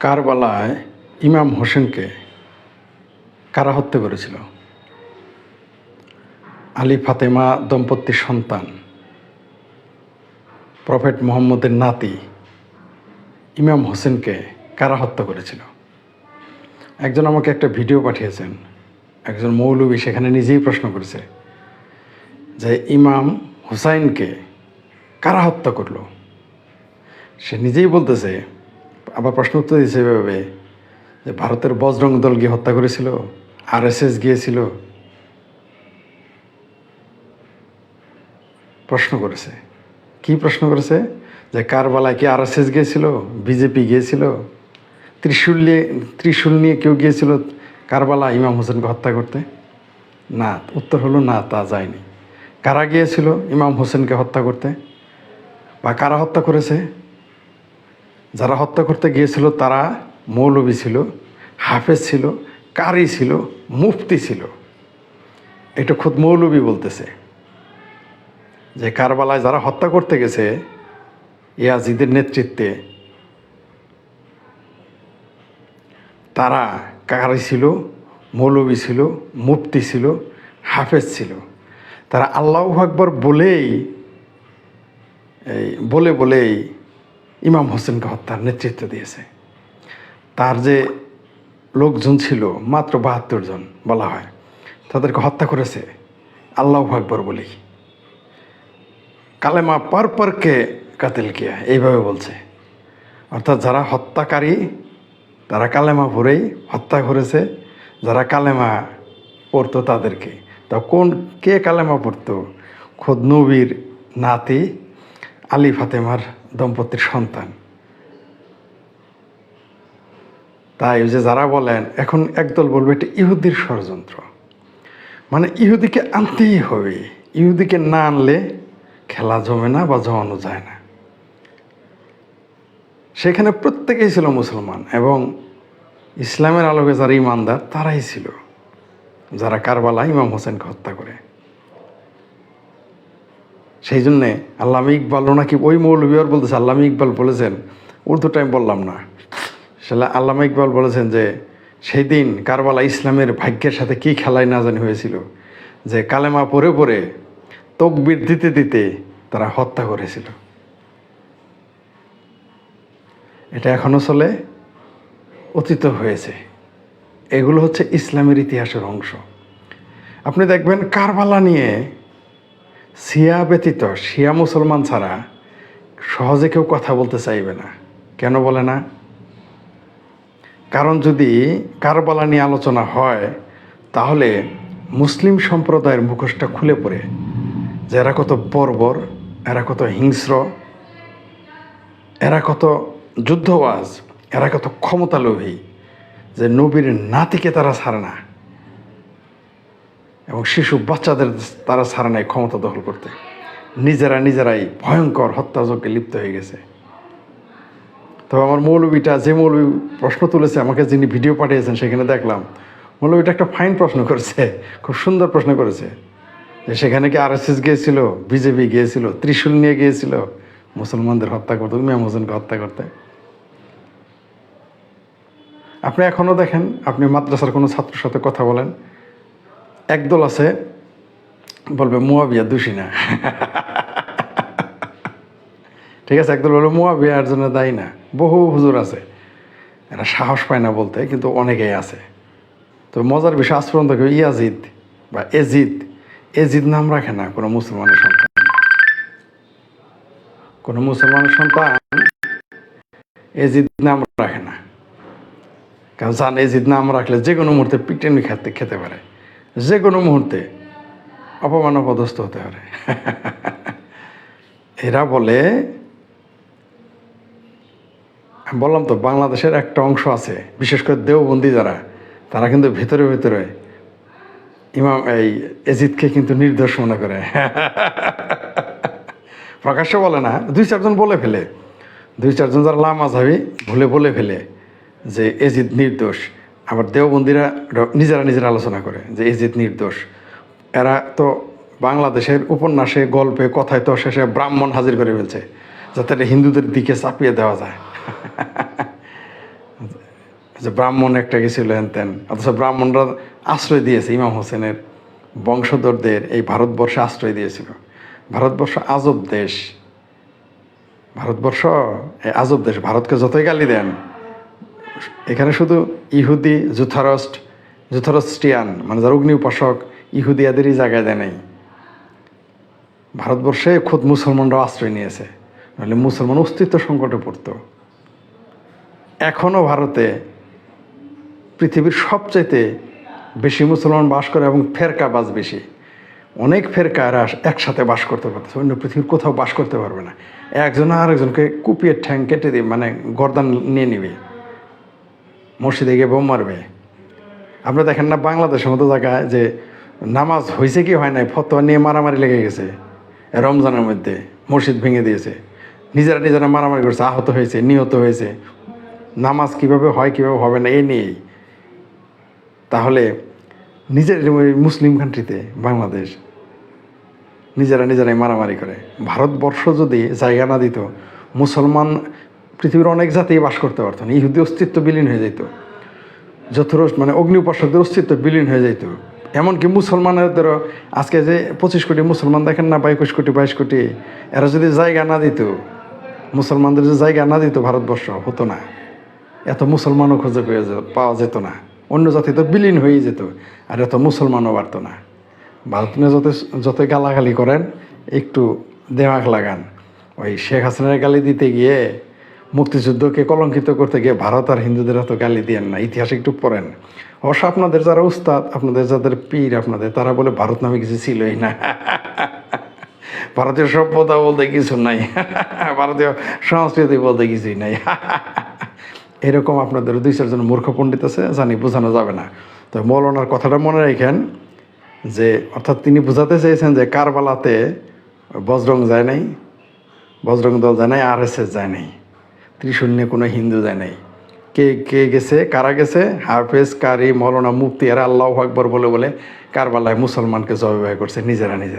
কারবালায় ইমাম হোসেনকে কারা হত্যা করেছিল। আলী ফাতেমা দম্পতির সন্তান, প্রফেট মোহাম্মদের নাতি ইমাম হোসেনকে কারা হত্যা করেছিল। একজন আমাকে একটা ভিডিও পাঠিয়েছেন, একজন মৌলবী সেখানে নিজেই প্রশ্ন করেছে যে ইমাম হুসাইনকে কারা হত্যা করল। সে নিজেই বলতেছে আবার প্রশ্ন উত্তর দিয়েছে এভাবে যে ভারতের বজরং দল গিয়ে হত্যা করেছিল আর এস গিয়েছিল। প্রশ্ন করেছে। কি প্রশ্ন করেছে? যে কারবালায় কি এস গিয়েছিল, বিজেপি গিয়েছিল? ত্রিশূল নিয়ে ত্রিশূল নিয়ে কেউ গিয়েছিল কারবালা ইমাম হোসেনকে হত্যা করতে? না, উত্তর হলো না, তা যায়নি। কারা গিয়েছিল ইমাম হোসেনকে হত্যা করতে? বা কারা হত্যা করেছে? যারা হত্যা করতে গিয়েছিল তারা মৌলবী ছিল, হাফেজ ছিল, কারি ছিল, মুফতি ছিল। এটা খুদ মৌলবী বলতেছে। যে কারবালায় যারা হত্যা করতে গেছে, ইয়াজিদের নেতৃত্বে, তারা কারি ছিল, মৌলবী ছিল, মুফতি ছিল, হাফেজ ছিল। তারা আল্লাহ আকবর বলেই, এই বলে বলেই ইমাম হোসেনকে হত্যার নেতৃত্ব দিয়েছে। তার যে লোকজন ছিল, মাত্র বাহাত্তর জন বলা হয়, তাদেরকে হত্যা করেছে আল্লাহ আকবর বলি কালেমা পর পরকে কাতিল কিয়া, এইভাবে বলছে। অর্থাৎ যারা হত্যাকারী, তারা কালেমা পড়েই হত্যা করেছে, যারা কালেমা পড়তো তাদেরকে। তা কোন, কে কালেমা পড়তো? খোদ নবীর নাতি আলী ফাতেমার দম্পতির সন্তান। তাই যে যারা বলেন, এখন একদল বলবে এটা ইহুদির ষড়যন্ত্র। মানে ইহুদিকে আনতেই হবে। ইহুদিকে না আনলে খেলা জমে না বা জমানো যায় না। সেখানে প্রত্যেকেই ছিল মুসলমান এবং ইসলামের আলোকে যারা ইমানদার তারাই ছিল। যারা কারবালা ইমাম হোসেনকে হত্যা করে। সেই জন্যে আল্লামী ইকবাল নাকি ওই মৌলবীর বলতেছে আল্লামী ইকবাল বলেছেন। উর্দু টাইম বললাম না। সেটা আল্লামা ইকবাল বলেছেন যে সেই দিন কারবালা ইসলামের ভাগ্যের সাথে কি খেলাই না জানি হয়েছিল, যে কালেমা পরে পরে তকবির দিতে দিতে তারা হত্যা করেছিল। এটা এখনও চলে, অতীত হয়েছে। এগুলো হচ্ছে ইসলামের ইতিহাসের অংশ। আপনি দেখবেন কারবালা নিয়ে শিয়া ব্যতীত, শিয়া মুসলমান ছাড়া সহজে কেউ কথা বলতে চাইবে না। কেন বলে না? কারণ যদি কারবালা নিয়ে আলোচনা হয়, তাহলে মুসলিম সম্প্রদায়ের মুখোশটা খুলে পড়ে। যে এরা কত বর্বর, এরা কত হিংস্র, এরা কত যুদ্ধবাজ, এরা কত ক্ষমতালোভী, যে নবীর নাতিকে তারা ছাড়ে না। এবং শিশু, বাচ্চাদের তারা ছাড়ে নাই, ক্ষমতা দখল করতে। নিজেরা নিজেরাই ভয়ঙ্কর হত্যাযজ্ঞে লিপ্ত হয়ে গেছে। তবে আমার মৌলবীটা যে মৌলবী প্রশ্ন তুলেছে, আমাকে যিনি ভিডিও পাঠিয়েছেন সেখানে দেখলাম, মৌলবীটা একটা ফাইন প্রশ্ন করেছে, খুব সুন্দর প্রশ্ন করেছে। যে সেখানে কি আর এস এস গিয়েছিল, বিজেপি গিয়েছিল, ত্রিশূল নিয়ে গিয়েছিল, মুসলমানদের হত্যা করতে ইমাম হোসেনকে হত্যা করতে? আপনি এখনও দেখেন, আপনি মাদ্রাসার কোনো ছাত্রের সাথে কথা বলেন একদল আছে, বলবে, মুয়াবিয়া দোষী না। ঠিক আছে, একদল বলবে মুয়াবিয়ার জন্য দায়ী না। বহু হুজুর আছে, এরা সাহস পায় না বলতে, কিন্তু অনেকেই আছে। তো মজার বিষয়, আজ পর্যন্ত কেউ ইয়াজিদ বা এজিদ এজিদ নাম রাখে না কোনো মুসলমানের সন্তান। কোনো মুসলমানের সন্তান এজিদ নাম রাখে না। কারণ জান, এজিদ নাম রাখলে যে কোনো মুহূর্তে পিটেনি খেতে খেতে পারে। যে কোনো মুহূর্তে অপমান অপদস্থ হতে পারে এরা বলে বললাম তো, বাংলাদেশের একটা অংশ আছে, বিশেষ করে দেওবন্দি যারা, তারা কিন্তু ভিতরে ভিতরে ইমাম এই এজিদকে কিন্তু নির্দোষ মনে করে। প্রকাশ্য বলে না, দুই চারজন বলে ফেলে। দুই চারজন যারা লামাঝাবি ভুলে বলে ফেলে যে এজিদ নির্দোষ। আবার দেওবন্দিরা নিজেরা নিজেরা আলোচনা করে যে এজিদ নির্দোষ। এরা তো বাংলাদেশের উপন্যাসে, গল্পে, কথায় তো শেষে ব্রাহ্মণ হাজির করে ফেলছে, যাতে হিন্দুদের দিকে চাপিয়ে দেওয়া যায়। যে ব্রাহ্মণ একটা গেছিল হেন তেন অথচ ব্রাহ্মণরা আশ্রয় দিয়েছে, ইমাম হোসেনের বংশধরদের এই ভারতবর্ষে আশ্রয় দিয়েছিল। ভারতবর্ষ আজব দেশ। ভারতবর্ষ, এই আজব দেশ, ভারতকে যতই গালি দেন এখানে শুধু ইহুদি জুথারস্ট জুথারস্টিয়ান মানে যারা অগ্নি উপাসক ইহুদিয়াদেরই জায়গায় দেয় নাই। ভারতবর্ষে খোদ মুসলমানরাও আশ্রয় নিয়েছে, নাহলে মুসলমান অস্তিত্ব সংকটে পড়তো। এখনও ভারতে পৃথিবীর সবচাইতে বেশি মুসলমান বাস করে এবং ফেরকা বাস বেশি। অনেক ফেরকা এরা একসাথে বাস করতে পারতেছে, অন্য পৃথিবীর কোথাও বাস করতে পারবে না। একজন আরেকজনকে কুপিয়ে ঠ্যাং কেটে দিয়ে মানে গর্দান নিয়ে নিবে। মসজিদে গিয়ে বোম মারবে। আপনি দেখেন না, বাংলাদেশের মতো জায়গায় যে নামাজ হয়েছে কি হয় নাই, ফতোয়া নিয়ে মারামারি লেগে গেছে রমজানের মধ্যে, মসজিদ ভেঙে দিয়েছে। নিজেরা নিজেরা মারামারি করছে, আহত হয়েছে, নিহত হয়েছে। নামাজ কীভাবে হয়, কীভাবে হবে না এ নিয়েই। তাহলে নিজের মুসলিম কান্ট্রিতে বাংলাদেশ নিজেরা নিজেরাই মারামারি করে। ভারতবর্ষ যদি জায়গা না দিত, মুসলমান পৃথিবীর অনেক জাতি বাস করতে পারতো না। ইহুদি অস্তিত্ব বিলীন হয়ে যেত যথরস মানে অগ্নি উপাসকদের অস্তিত্ব বিলীন হয়ে যেত এমনকি মুসলমানেরও আজকে যে পঁচিশ কোটি মুসলমান দেখেন না বা একুশ কোটি, বাইশ কোটি, এরা যদি জায়গা না দিত, মুসলমানদের যে জায়গা না দিত ভারতবর্ষ, হতো না। এত মুসলমানও খুঁজে পেয়ে যেত পাওয়া যেত না। অন্য জাতি তো বিলীন হয়েই যেত, আর এত মুসলমানও বাড়তো না। ভারত নিয়ে যত যতই গালাগালি করেন, একটু দেমাগ লাগান। ওই শেখ হাসিনার গালি দিতে গিয়ে মুক্তিযুদ্ধকে কলঙ্কিত করতে গিয়ে ভারত আর হিন্দুদের এত গালি দিয়েন না, ইতিহাস একটু পড়েন। অবশ্য আপনাদের যারা উস্তাদ, আপনাদের যাদের পীর, আপনাদের, তারা বলে ভারত নামে কিছু ছিলই না। ভারতীয় সভ্যতা বলতে কিছু নাই, ভারতীয় সংস্কৃতি বলতে কিছুই নাই। এরকম আপনাদের দুই চারজন মূর্খ পণ্ডিত আছে, জানি বোঝানো যাবে না। তো মৌলানার কথাটা মনে রাখেন যে, অর্থাৎ তিনি বোঝাতে চেয়েছেন যে কারবালাতে বজরং যায় নাই, বজরং দল যায় নাই, আর এস এস যায় নাই। ত্রিশূন্য কোনো হিন্দু যায় নাই। কে কে গেছে, কারা গেছে? হাফেজ, কারি, মৌলানা মুক্তি এরা আল্লাহ আকবর বলে বলে কারবালায় মুসলমানকে জবাই করছে নিজেরা নিজেরা।